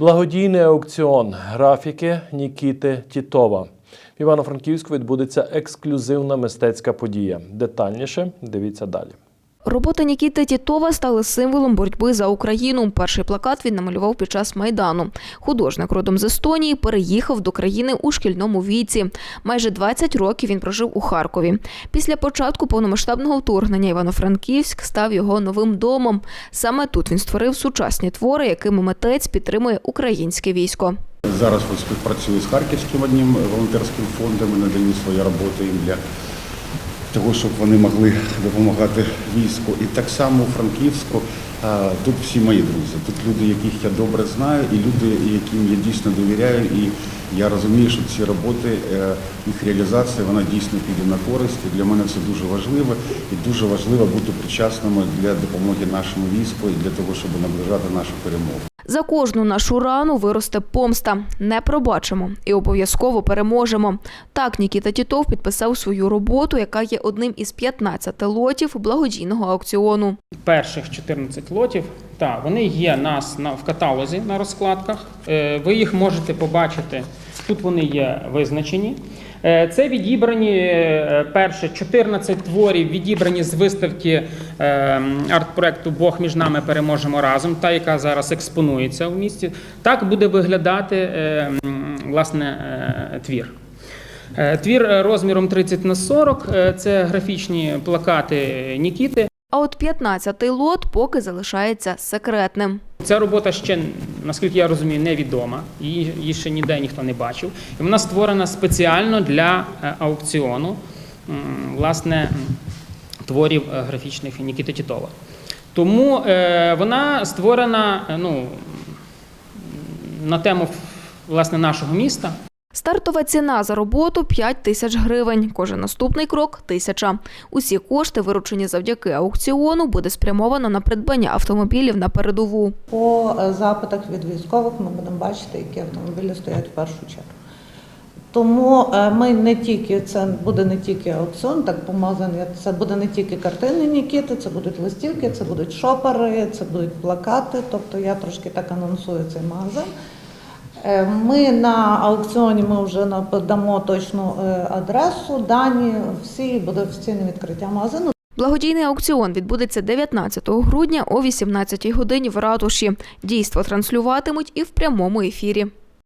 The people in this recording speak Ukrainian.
Благодійний аукціон графіки Нікіти Тітова. В Івано-Франківську відбудеться ексклюзивна мистецька подія. Детальніше дивіться далі. Роботи Нікіти Тітова стали символом боротьби за Україну. Перший плакат він намалював під час майдану. Художник родом з Естонії переїхав до країни у шкільному віці. Майже 20 років він прожив у Харкові. Після початку повномасштабного вторгнення Івано-Франківськ став його новим домом. Саме тут він створив сучасні твори, якими митець підтримує українське військо. Зараз співпрацюю з Харківським одним волонтерським фондом і надаю свої роботи їм для того, щоб вони могли допомагати війську. І так само у Франківську тут всі мої друзі. Тут люди, яких я добре знаю, і люди, яким я дійсно довіряю. І я розумію, що ці роботи, е, їх реалізація, вона дійсно піде на користь. І для мене це дуже важливо. І дуже важливо бути причасними для допомоги нашому війську і для того, щоб наближати нашу перемогу. За кожну нашу рану виросте помста. Не пробачимо і обов'язково переможемо. Так Нікіта Тітов підписав свою роботу, яка є одним із 15 лотів благодійного аукціону. перших 14 лотів, та вони є нас на в каталозі на розкладках. Е, Ви їх можете побачити. Тут вони є визначені. Е, Це відібрані е, перше 14 творів, відібрані з виставки е, арт-проекту Бог між нами переможемо разом, та яка зараз експонується в місті. Так буде виглядати е, власне е, твір. Твір розміром 30 на 40 е, це графічні плакати Нікіти. А от 15-й лот поки залишається секретним. Ця робота ще, наскільки я розумію, невідома. Її, ще ніде ніхто не бачив. І вона створена спеціально для е, аукціону власне творів е, графічних Нікіти Тітова. Тому е, вона створена ну, на тему власне нашого міста. Стартова ціна за роботу 5 тисяч гривень. Кожен наступний крок – тисяча. Усі кошти, виручені завдяки аукціону, буде спрямовано на придбання автомобілів на передову. По е, запитах від військових ми будемо бачити, які автомобілі стоять в першу чергу. Тому е, ми не тільки це буде не тільки аукціон, так помазаний, це буде не тільки картини Нікіти, це будуть листівки, це будуть шопери, це будуть плакати. Тобто я трошки так анонсую цей магазин. Е, Ми на аукціоні ми вже подамо точну е, адресу, дані, всі буде офіційне відкриття магазину. Благодійний аукціон відбудеться 19 грудня о 18 годині в ратуші. Дійство транслюватимуть і в прямому ефірі.